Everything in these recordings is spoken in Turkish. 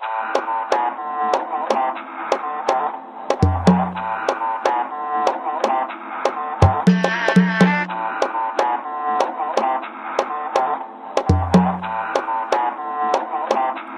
Ah.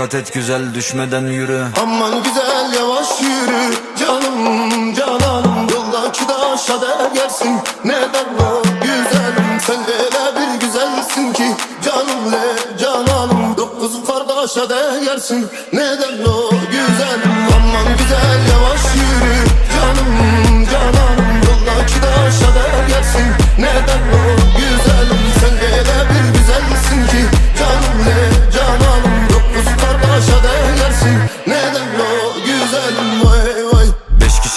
Dikkat et güzel düşmeden yürü. Aman güzel yavaş yürü. Canım cananım Yoldaki taşa değersin neden o güzelim Sen öyle bir güzelsin ki. Canım le cananım Dokuz kardeşe değersin neden o güzelim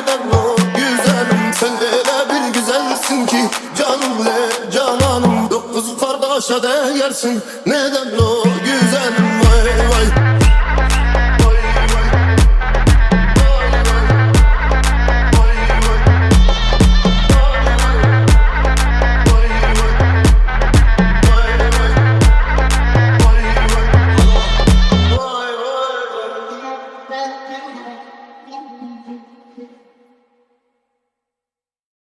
neden o güzelim? Sen öyle bir güzelsin ki canım le cananım Dokuz kardeşe değersin. Neden o güzel